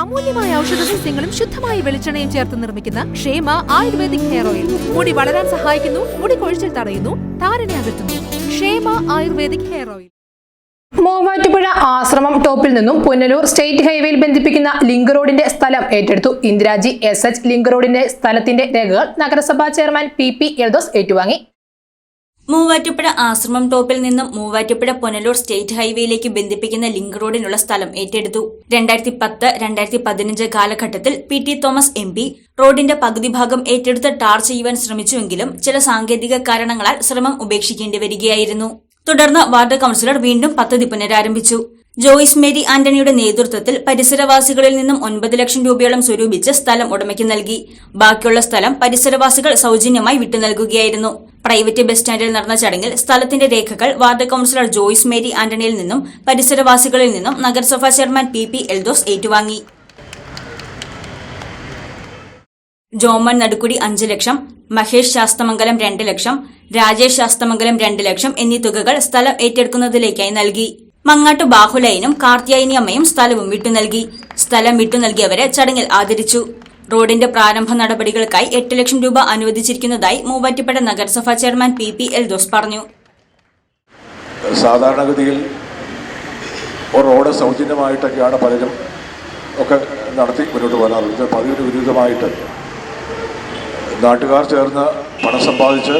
അമൂല്യമായ ഔഷധ സസ്യങ്ങളും ശുദ്ധമായ വെളിച്ചെണ്ണയും ചേർത്ത് നിർമ്മിക്കുന്ന ക്ഷേമ ആയുർവേദിക് ഹെയർ ഓയിൽ. മുടി വളരാൻ സഹായിക്കുന്നു മുടി കൊഴിച്ചിൽ തടയുന്നു താരനെ അകറ്റുന്നു. ക്ഷേമ ആയുർവേദിക് ഹെയർ ഓയിൽ. മൂവാറ്റുപുഴ ആശ്രമം ടോപ്പിൽ നിന്നും പുന്നലൂർ സ്റ്റേറ്റ് ഹൈവേയിൽ ബന്ധിപ്പിക്കുന്ന ലിങ്ക് റോഡിന്റെ സ്ഥലം ഏറ്റെടുത്തു. ഇന്ദിരാജി എസ് എച്ച് ലിങ്ക് റോഡിന്റെ സ്ഥലത്തിന്റെ രേഖകൾ നഗരസഭാ ചെയർമാൻ പി പി എൽദോസ് ഏറ്റുവാങ്ങി. മൂവാറ്റുപുഴ ആശ്രമം ടോപ്പിൽ നിന്നും മൂവാറ്റുപുഴ പുനലൂർ സ്റ്റേറ്റ് ഹൈവേയിലേക്ക് ബന്ധിപ്പിക്കുന്ന ലിങ്ക് റോഡിനുള്ള സ്ഥലം ഏറ്റെടുത്തു. രണ്ടായിരത്തി പത്ത് രണ്ടായിരത്തി പതിനഞ്ച് കാലഘട്ടത്തിൽ P T Thomas M P റോഡിന്റെ പകുതി ഭാഗം ഏറ്റെടുത്ത് ടാർ ചെയ്യുവാൻ ശ്രമിച്ചുവെങ്കിലും ചില സാങ്കേതിക കാരണങ്ങളാൽ ശ്രമം ഉപേക്ഷിക്കേണ്ടി വരികയായിരുന്നു. തുടർന്ന് വാർഡ് കൌൺസിലർ വീണ്ടും പദ്ധതി പുനരാരംഭിച്ചു. ജോയിസ് മേരി ആന്റണിയുടെ നേതൃത്വത്തിൽ പരിസരവാസികളിൽ നിന്നും ഒൻപത് ലക്ഷം രൂപയോളം സ്വരൂപിച്ച് സ്ഥലം ഉടമയ്ക്ക് നൽകി. ബാക്കിയുള്ള സ്ഥലം പരിസരവാസികൾ സൌജന്യമായി വിട്ടു നൽകുകയായിരുന്നു. പ്രൈവറ്റ് ബസ് സ്റ്റാൻഡിൽ നടന്ന ചടങ്ങിൽ സ്ഥലത്തിന്റെ രേഖകൾ വാർഡ് കൌൺസിലർ ജോയിസ് മേരി ആന്റണിയിൽ നിന്നും പരിസരവാസികളിൽ നിന്നും നഗരസഭാ ചെയർമാൻ പി പി എൽദോസ് ഏറ്റുവാങ്ങി. ജോമൻ നടുക്കുടി അഞ്ച് ലക്ഷം മഹേഷ് ശാസ്തമംഗലം രണ്ട് ലക്ഷം രാജേഷ് ശാസ്തമംഗലം രണ്ട് ലക്ഷം എന്നീ തുകകൾ സ്ഥലം ഏറ്റെടുക്കുന്നതിലേക്കായി നൽകി. മങ്ങാട്ടു ബാഹുലയനും കാർത്തിയായനി അമ്മയും സ്ഥലവും വിട്ടു നൽകി സ്ഥലം വിട്ടു നൽകിയവരെ ചടങ്ങിൽ ആദരിച്ചു. റോഡിന്റെ പ്രാരംഭ നടപടികൾക്കായി എട്ട് ലക്ഷം രൂപ അനുവദിച്ചിരിക്കുന്നതായി മൂവാറ്റുപുഴ നഗരസഭാ ചെയർമാൻ പി പി എൽദോസ് പറഞ്ഞു. സാധാരണഗതിയിൽ റോഡ് സൗജന്യമായിട്ടൊക്കെയാണ് പലരും ഒക്കെ നടത്തി മുന്നോട്ട് പോകാറുള്ളത്. പതിവിന് വിരുദ്ധമായിട്ട് നാട്ടുകാർ ചേർന്ന് പണം സമ്പാദിച്ച്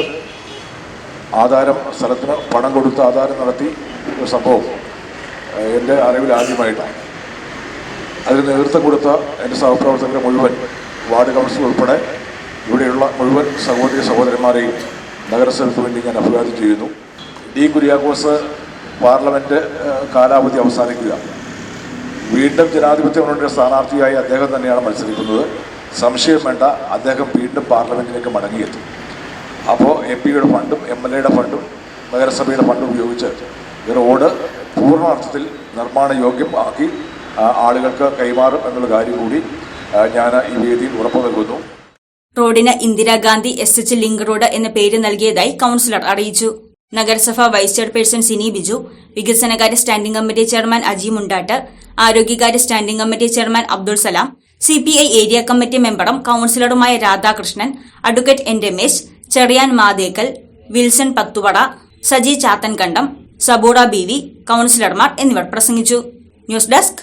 ആധാരം സ്ഥലത്തിന് പണം കൊടുത്ത് ആധാരം നടത്തി സംഭവം. എന്റെ അറിവിൽ ആദ്യമായിട്ടാണ്. അതിന് നേതൃത്വം കൊടുത്ത എന്റെ സഹപ്രവർത്തകരെ മുഴുവൻ വാർഡ് കൗൺസിൽ ഉൾപ്പെടെ ഇവിടെയുള്ള മുഴുവൻ സഹോദരി സഹോദരന്മാരെയും നഗരസഭയ്ക്ക് വേണ്ടി ഞാൻ അഭിവാദ്യം ചെയ്യുന്നു. ഡി കുര്യാക്കോസ് പാർലമെന്റ് കാലാവധി അവസാനിക്കുക. വീണ്ടും ജനാധിപത്യ മുന്നണിയുടെ സ്ഥാനാർത്ഥിയായി അദ്ദേഹം തന്നെയാണ് മത്സരിക്കുന്നത്. സംശയം വേണ്ട അദ്ദേഹം വീണ്ടും പാർലമെന്റിലേക്ക് മടങ്ങിയെത്തും. അപ്പോൾ എം പിയുടെ ഫണ്ടും എം എൽ എയുടെ ഫണ്ടും നഗരസഭയുടെ ഫണ്ടും ഉപയോഗിച്ച് ഈ റോഡ് പൂർണ അർത്ഥത്തിൽ നിർമ്മാണ യോഗ്യം ആക്കി ആ, ആളുകൾക്ക് കൈമാറും എന്നുള്ള കാര്യം കൂടി ഞാൻ ഈ വേദിയിൽ ഉറപ്പു നൽകുന്നു. റോഡിന് Indira Gandhi S H link road എന്ന പേര് നൽകിയതായി കൌൺസിലർ അറിയിച്ചു. നഗരസഭ വൈസ് ചെയർപേഴ്സൺ സിനി ബിജു വികസനകാര്യ standing committee chairman Aji Mundatt ആരോഗ്യകാര്യ standing committee chairman Abdul Salam C P I area committee മെമ്പറും കൌൺസിലറുമായ Radhakrishnan advocate N Ramesh Cherian Mathekkal Wilson Pathuvada Saji Chathankandam Sabora B V കൌൺസിലർമാർ എന്നിവർ പ്രസംഗിച്ചു. News desk